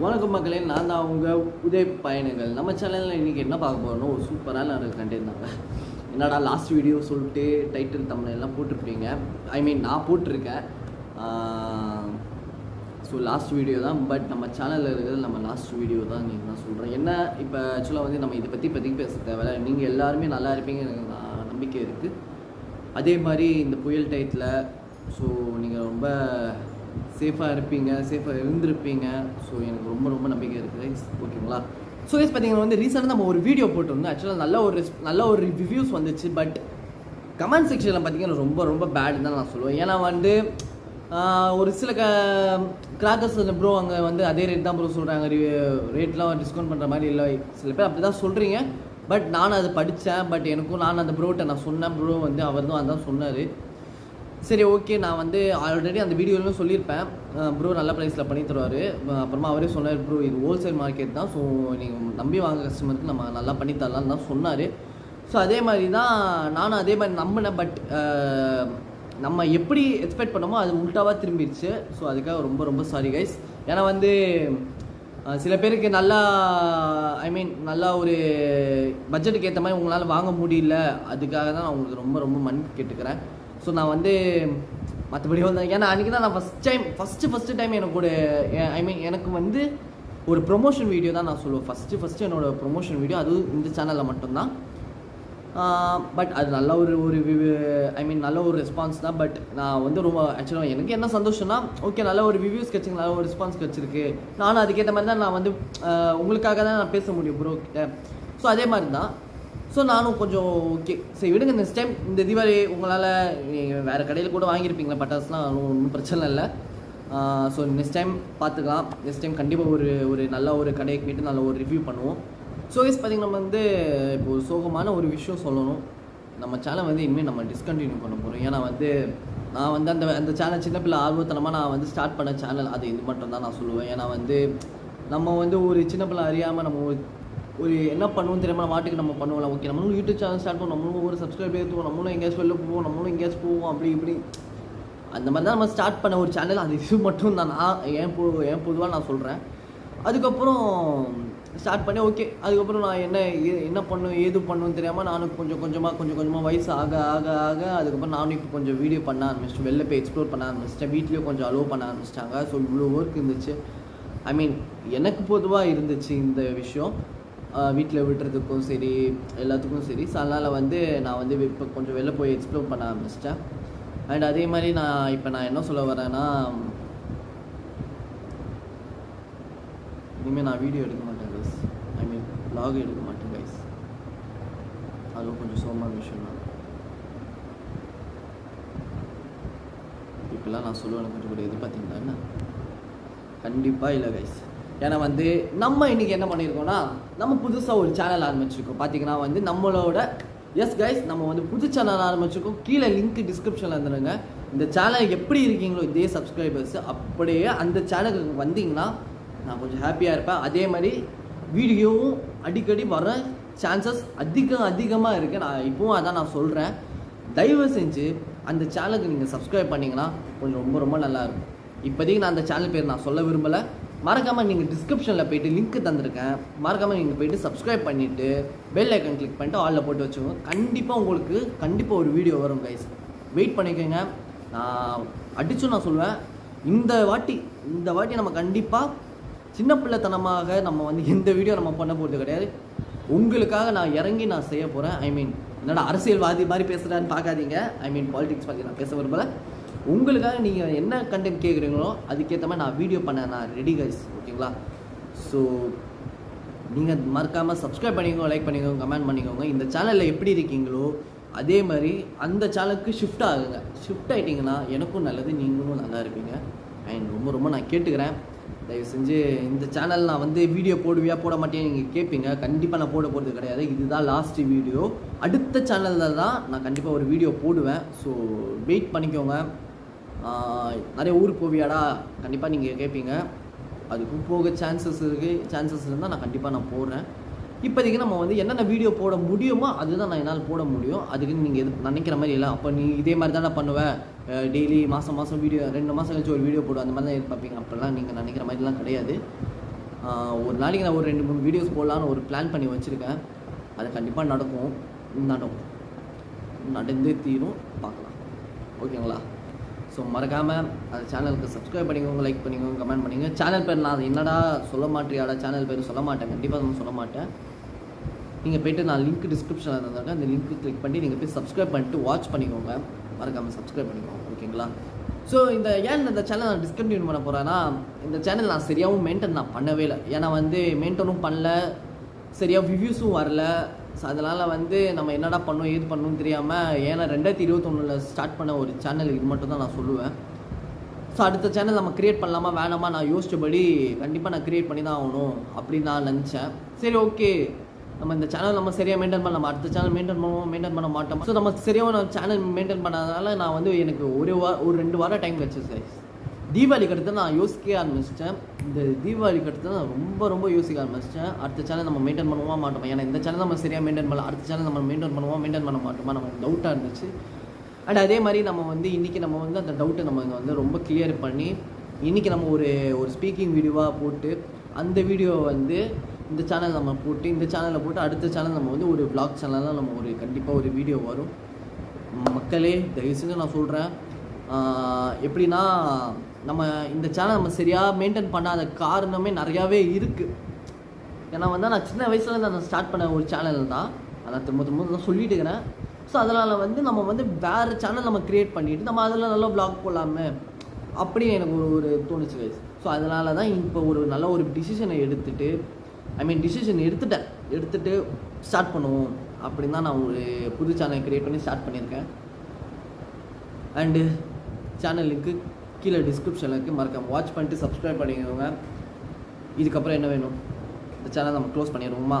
வணக்கம் மக்களே நான் தான் அவங்க உதய பயணங்கள். நம்ம சேனலில் இன்றைக்கி என்ன பார்க்க போகிறோம்னா ஒரு சூப்பரான ஒரு கண்டென்ட் தாங்க என்னடா லாஸ்ட் வீடியோ சொல்லிட்டு டைட்டில் தமிழ் எல்லாம் போட்டிருப்பீங்க. ஐ மீன் நான் போட்டிருக்கேன். ஸோ லாஸ்ட் வீடியோ தான் பட் நம்ம சேனலில் இருக்கிறது நம்ம லாஸ்ட் வீடியோ தான் நீங்கள் நான் சொல்கிறேன் என்ன இப்போ ஆக்சுவலாக வந்து நம்ம இதை பற்றி பற்றி பேச தேவையில்ல. நீங்கள் எல்லாருமே நல்லா இருப்பீங்க எனக்கு நான் நம்பிக்கை இருக்குது அதே மாதிரி இந்த புயல் டயத்தில் ஸோ நீங்கள் ரொம்ப சேஃபாக இருப்பீங்க சேஃபாக இருந்திருப்பீங்க. ஸோ எனக்கு ரொம்ப ரொம்ப நம்பிக்கை இருக்குது ஓகேங்களா ஸோ எஸ் பார்த்தீங்கன்னா வந்து ரீசெண்டாக நம்ம ஒரு வீடியோ போட்டிருந்தோம். ஆக்சுவலாக நல்ல ஒரு நல்ல ஒரு ரிவ்யூஸ் வந்துச்சு. பட் கமெண்ட் செக்ஷனில் பார்த்தீங்கன்னா ரொம்ப ரொம்ப பேட் தான் நான் சொல்லுவேன். ஏன்னா வந்து ஒரு சில க கிராக்கர்ஸ் ப்ரோ அங்கே வந்து அதே ரேட் தான் ப்ரோ சொல்கிறாங்க ரேட்லாம் டிஸ்கவுண்ட் பண்ணுற மாதிரி இல்லை. சில பேர் அப்படி தான் சொல்கிறீங்க பட் நான் அதை படித்தேன் பட் எனக்கும் நான் அந்த ப்ரோட்ட நான் சொன்னேன். ப்ரோ வந்து அவர் தான் அதான் சொன்னார். சரி ஓகே நான் வந்து ஆல்ரெடி அந்த வீடியோலையும் சொல்லியிருப்பேன். ப்ரோ நல்ல ப்ரைஸில் பண்ணி தருவார். அப்புறமா அவரே சொன்னார் ப்ரோ இது ஹோல்சேல் மார்க்கெட் தான். ஸோ நீங்கள் நம்பி வாங்க கஸ்டமருக்கு நம்ம நல்லா பண்ணி தரலாம்னு தான் சொன்னார். ஸோ அதே மாதிரி தான் நானும் அதே மாதிரி நம்பினேன். பட் நம்ம எப்படி எக்ஸ்பெக்ட் பண்ணோமோ அது உல்ட்டாவாக திரும்பிடுச்சு ஸோ அதுக்காக ரொம்ப ரொம்ப சாரி கைஸ் ஏன்னா வந்து சில பேருக்கு நல்லா ஐ மீன் நல்லா ஒரு பட்ஜெட்டுக்கு ஏற்ற மாதிரி உங்களால் வாங்க முடியல. அதுக்காக தான் நான் உங்களுக்கு ரொம்ப ரொம்ப மன்னிப்பு கேட்டுக்கிறேன். ஸோ நான் வந்து மற்றபடி வந்து ஏன்னா அன்றைக்கி தான் நான் first time first first time எனக்கு ஒரு ஐ மீன் எனக்கு வந்து ஒரு ப்ரொமோஷன் வீடியோ தான் நான் சொல்லுவேன். ஃபஸ்ட்டு ஃபஸ்ட்டு என்னோடய ப்ரொமோஷன் வீடியோ அதுவும் இந்த சேனலில் மட்டும்தான். பட் அது நல்ல ஒரு ஒரு ஐ மீன் நல்ல ஒரு ரெஸ்பான்ஸ் தான். பட் நான் வந்து ரொம்ப ஆக்சுவலாக எனக்கு என்ன சந்தோஷம்னா ஓகே நல்ல ஒரு ரிவ்யூஸ் கிடச்சிங்க நல்ல ஒரு ரெஸ்பான்ஸ் கிடச்சிருக்கு. நானும் அதுக்கேற்ற மாதிரி தான் நான் வந்து உங்களுக்காக தான் நான் பேச முடியும் ப்ரோ கிட்ட ஸோ அதே மாதிரி தான் ஸோ நானும் கொஞ்சம் ஓகே சரி விடுங்க நெக்ஸ்ட் டைம் இந்த தீபாவளி உங்களால் நீங்கள் வேறு கடையில் கூட வாங்கியிருப்பீங்களா? பட்டாசுலாம் ஒன்றும் பிரச்சனை இல்லை. ஸோ நெக்ஸ்ட் டைம் பார்த்துக்கலாம் நெக்ஸ்ட் டைம் கண்டிப்பாக ஒரு ஒரு நல்ல ஒரு கடையை கேட்டு நல்ல ஒரு ரிவ்யூ பண்ணுவோம். ஸோ இஸ் பார்த்திங்கன்னா வந்து இப்போ ஒரு சோகமான ஒரு விஷயம் சொல்லணும். நம்ம சேனல் வந்து இனிமேல் நம்ம டிஸ்கண்டினியூ பண்ண போகிறோம் ஏன்னா வந்து நான் வந்து அந்த அந்த சேனல் சின்ன பிள்ளை ஆர்வத்தனமாக நான் வந்து ஸ்டார்ட் பண்ண சேனல் அது இது மட்டும் தான் நான் சொல்லுவேன். ஏன்னா வந்து நம்ம வந்து ஒரு சின்ன பிள்ளை அறியாமல் நம்ம ஒரு என்ன பண்ணுவோம் தெரியாமல் மாட்டுக்கு நம்ம பண்ணுவோம்ல ஓகே நம்மளும் யூடியூப் சேனல் ஸ்டார்ட் பண்ணுவோம் நம்மளும் ஒரு சப்ஸ்கிரைப் ஏற்றுவோம் நம்மளும் எங்கேயாச்சும் வெளில போவோம் நம்மளும் எங்கேயாச்சும் போவோம் அப்படி இப்படி. அந்த மாதிரி தான் நம்ம ஸ்டார்ட் பண்ண ஒரு சேனல் அது இது மட்டும் தான் நான் ஏன் பொ ஏன் பொதுவாக நான் சொல்கிறேன் அதுக்கப்புறம் ஸ்டார்ட் பண்ணி ஓகே அதுக்கப்புறம் நான் என்ன ஏ- என்ன பண்ணும் ஏது பண்ணுன்னு தெரியாமல் நானும் கொஞ்சம் கொஞ்சமாக கொஞ்சம் கொஞ்சமாக வயசு ஆக ஆக ஆக அதுக்கப்புறம் நானும் இப்போ கொஞ்சம் வீடியோ பண்ண ஆரம்பிச்சிட்டேன். வெளில போய் எக்ஸ்ப்ளோர் பண்ண ஆரம்பிச்சிட்டேன். வீட்லேயும் கொஞ்சம் அலோவ் பண்ண ஆரம்பிச்சிட்டாங்க. ஸோ இவ்வளோ ஒர்க் இருந்துச்சு. ஐ மீன் எனக்கு பொதுவாக இருந்துச்சு இந்த விஷயம். வீட்டில் விடுறதுக்கும் சரி எல்லாத்துக்கும் சரி ஸோ அதனால் வந்து நான் வந்து இப்போ கொஞ்சம் வெளில போய் எக்ஸ்ப்ளோர் பண்ண ஆரம்பிச்சிட்டேன். அண்ட் அதே மாதிரி நான் இப்போ நான் என்ன சொல்ல வரேன்னா இனிமேல் நான் வீடியோ எடுக்க மாட்டேன் கைஸ் ஐ மீன் லாக் எடுக்க மாட்டேன் கைஸ் அதுவும் கொஞ்சம் சோமான விஷயம் தான். இப்போல்லாம் நான் சொல்லுவேன் கொஞ்சம் கூட எதிர்பார்த்தீங்களா என்ன? கண்டிப்பாக இல்லை கைஸ் ஏன்னா வந்து நம்ம இன்றைக்கி என்ன பண்ணியிருக்கோம்னா நம்ம புதுசாக ஒரு சேனல் ஆரம்பிச்சிருக்கோம். பார்த்தீங்கன்னா வந்து நம்மளோட எஸ் கைஸ் நம்ம வந்து புது சேனல் ஆரம்பிச்சிருக்கோம். கீழே லிங்க் டிஸ்கிரிப்ஷனில் இருந்துருங்க. இந்த சேனல் எப்படி இருக்கீங்களோ இதே சப்ஸ்கிரைபர்ஸ் அப்படியே அந்த சேனலுக்கு வந்தீங்கன்னா நான் கொஞ்சம் ஹாப்பியாக இருப்பேன். அதே மாதிரி வீடியோவும் அடிக்கடி வர சான்சஸ் அதிகம் அதிகமாக இருக்குது நான் இப்போவும் அதான் நான் சொல்கிறேன் தயவு செஞ்சு அந்த சேனலுக்கு நீங்கள் சப்ஸ்கிரைப் பண்ணிங்கன்னா கொஞ்சம் ரொம்ப ரொம்ப நல்லாயிருக்கும் இப்போதைக்கு நான் அந்த சேனல் பேர் நான் சொல்ல விரும்பலை. மறக்காமல் நீங்கள் டிஸ்கிரிப்ஷனில் போயிட்டு லிங்க் தந்திருக்கேன். மறக்காமல் நீங்கள் போயிட்டு சப்ஸ்கிரைப் பண்ணிவிட்டு பெல் ஐக்கன் கிளிக் பண்ணிட்டு ஆலில் போட்டு வச்சுக்கோங்க. கண்டிப்பாக உங்களுக்கு கண்டிப்பாக ஒரு வீடியோ வரும் கைஸ் வெயிட் பண்ணிக்கோங்க. நான் அடிச்சும் நான் சொல்லுவேன் இந்த வாட்டி இந்த வாட்டி நம்ம கண்டிப்பாக சின்ன பிள்ளைத்தனமாக நம்ம வந்து எந்த வீடியோ நம்ம பண்ண போகிறது கிடையாது. உங்களுக்காக நான் இறங்கி நான் செய்ய போகிறேன் ஐ மீன் என்னோட அரசியல்வாதி மாதிரி பேசுகிறான்னு பார்க்காதீங்க. ஐ மீன் பாலிடிக்ஸ் பற்றி நான் பேச விரும்பலை. உங்களுக்காக நீங்கள் என்ன கண்டென்ட் கேட்குறீங்களோ அதுக்கேற்ற மாதிரி நான் வீடியோ பண்ண நான் ரெடி கைஸ் ஓகேங்களா ஸோ நீங்கள் மறக்காமல் சப்ஸ்கிரைப் பண்ணிக்கோங்க லைக் பண்ணிக்கோங்க கமெண்ட் பண்ணிக்கோங்க. இந்த சேனலில் எப்படி இருக்கீங்களோ அதே மாதிரி அந்த சேனலுக்கு ஷிஃப்ட் ஆகுங்க. ஷிஃப்ட் ஆகிட்டிங்கன்னா எனக்கும் நல்லது நீங்களும் நல்லா இருப்பீங்க. அண்ட் ரொம்ப ரொம்ப நான் கேட்டுக்கிறேன். தயவு செஞ்சு இந்த சேனல் நான் வந்து வீடியோ போடுவியா போட மாட்டேன் நீங்கள் கேட்பீங்க கண்டிப்பாக நான் போட போகிறது கிடையாது. இதுதான் லாஸ்ட் வீடியோ அடுத்த சேனலில் தான் நான் கண்டிப்பாக ஒரு வீடியோ போடுவேன். ஸோ வெயிட் பண்ணிக்கோங்க. நிறைய ஊருக்கு போவியாடா? கண்டிப்பாக நீங்கள் கேட்பீங்க அதுக்கும் போக சான்சஸ் இருக்குது சான்சஸ் இருந்தால் நான் கண்டிப்பாக நான் போடுறேன். இப்போதைக்கு நம்ம வந்து என்னென்ன வீடியோ போட முடியுமோ அதுதான் நான் என்னால் போட முடியும். அதுக்குன்னு நீங்கள் எது நினைக்கிற மாதிரி இல்லை. அப்போ நீ இதே மாதிரி தான் நான் பண்ணுவேன் டெய்லி மாதம் மாதம் வீடியோ ரெண்டு மாதம் கழிச்சு ஒரு வீடியோ போடுவேன் அந்த மாதிரி தான் எதிர்பார்ப்பீங்க. அப்படிலாம் நீங்கள் நினைக்கிற மாதிரிலாம் கிடையாது. ஒரு நாளைக்கு நான் ஒரு ரெண்டு மூணு வீடியோஸ் போடலான்னு ஒரு பிளான் பண்ணி வச்சுருக்கேன். அது கண்டிப்பாக நடக்கும். நடக்கும். நடந்தே தீரும். பார்க்கலாம். ஓகேங்களா? ஸோ மறக்காமல் அந்த சேனலுக்கு சப்ஸ்கிரைப் பண்ணிக்கோங்க லைக் பண்ணிக்கோங்க கமெண்ட் பண்ணிக்கோங்க. சேனல் பேர் நான் அது என்னடா சொல்ல மாட்டியாடா? சேனல் பேர் சொல்ல மாட்டேன். கண்டிப்பாக நான் சொல்ல மாட்டேன். நீங்கள் போய்ட்டு நான் லிங்க் டிஸ்கிரிப்ஷனில் இருந்தாங்க அந்த லிங்க் கிளிக் பண்ணி நீங்கள் போய் சப்ஸ்கிரைப் பண்ணிட்டு வாட்ச் பண்ணிக்கோங்க. மறக்காமல் சப்ஸ்கிரைப் பண்ணிக்கோங்க ஓகேங்களா ஸோ இந்த ஏன் இந்த சேனல் நான் டிஸ்கண்டினியூ பண்ண போகிறேன்னா இந்த சேனல் நான் சரியாகவும் மெயின்டைன் நான் பண்ணவே இல்லை. ஏன்னா வந்து மெயின்டெனும் பண்ணல சரியாக ரிவ்யூஸும் வரல. ஸோ அதனால் வந்து நம்ம என்னடா பண்ணோம் ஏது பண்ணணும் தெரியாமல் ஏன்னா ரெண்டாயிரத்தி இருபத்தொன்னில் ஸ்டார்ட் பண்ண ஒரு சேனல் இது மட்டும் தான் நான் சொல்லுவேன். ஸோ அடுத்த சேனல் நம்ம க்ரியேட் பண்ணலாமா வேணாமா நான் யோசிச்சபடி கண்டிப்பாக நான் க்ரியேட் பண்ணி தான் ஆகணும் அப்படின்னு நான் நினச்சேன். சரி ஓகே நம்ம இந்த சேனல் நம்ம சரியாக மெயின்டைன் பண்ணலாம்? அடுத்த சேனல் மெயின்டைன் பண்ணுவோம் மெயின்டைன் பண்ண மாட்டோம்? ஸோ நம்ம சரியாக சேனல் மெயின்டைன் பண்ணாதனால நான் வந்து எனக்கு ஒரு வாரம் ஒரு ரெண்டு வாரம் டைம் கிடச்சி சார். தீபாவளிக்கு அடுத்து நான் யோசிக்க ஆரம்பிச்சிட்டேன். இந்த தீபாவளிக்கு அடுத்து நான் ரொம்ப ரொம்ப யோசிக்க ஆரம்பிச்சிட்டேன். அடுத்த சேனல் நம்ம மெயின்டைன் பண்ணுவோமா மாட்டோமா? ஏன்னா இந்த சேனல் நம்ம சரியாக மெயின்டைன் பண்ணல. அடுத்த சேனல் நம்ம மெயின்டைன் பண்ணுவோம் மெயின்டைன் பண்ண மாட்டோமா? நம்ம டவுட்டாக இருந்துச்சு. அண்ட் அதே மாதிரி நம்ம வந்து இன்றைக்கி நம்ம வந்து அந்த டவுட்டை நம்ம வந்து ரொம்ப கிளியர் பண்ணி இன்றைக்கி நம்ம ஒரு ஒரு ஸ்பீக்கிங் வீடியோவாக போட்டு அந்த வீடியோவை வந்து இந்த சேனல் நம்ம போட்டு இந்த சேனலில் போட்டு அடுத்த சேனல் நம்ம வந்து ஒரு பிளாக் சேனலில் நம்ம ஒரு கண்டிப்பாக ஒரு வீடியோ வரும். மக்களே தயவு செஞ்சு நான் சொல்கிறேன் எப்படின்னா நம்ம இந்த சேனல் நம்ம சரியாக மெயின்டைன் பண்ணாத காரணமே நிறையாவே இருக்குது ஏன்னா வந்து நான் சின்ன வயசுலேருந்து நான் ஸ்டார்ட் பண்ண ஒரு சேனல் தான். அதான் திரும்ப திரும்ப தான் சொல்லிட்டு இருக்கிறேன். ஸோ அதனால் வந்து நம்ம வந்து வேறு சேனல் நம்ம க்ரியேட் பண்ணிவிட்டு நம்ம அதில் நல்லா ப்ளாக் போடலாமே அப்படி எனக்கு ஒரு ஒரு தோணுச்சு கைஸ் ஸோ அதனால தான் இப்போ ஒரு நல்ல ஒரு டிசிஷனை எடுத்துகிட்டு ஐ மீன் டிசிஷன் எடுத்துட்டேன். எடுத்துட்டு ஸ்டார்ட் பண்ணுவோம் அப்படின்னு தான் நான் ஒரு புது சேனல் க்ரியேட் பண்ணி ஸ்டார்ட் பண்ணியிருக்கேன். அண்டு சேனலுக்கு கீழே டிஸ்கிரிப்ஷனில் இருக்குது மறக்காமல் வாட்ச் பண்ணிட்டு சப்ஸ்கிரைப் பண்ணிக்கோங்க. இதுக்கப்புறம் என்ன வேணும்? இந்த சேனல் நம்ம க்ளோஸ் பண்ணிடுவோமா?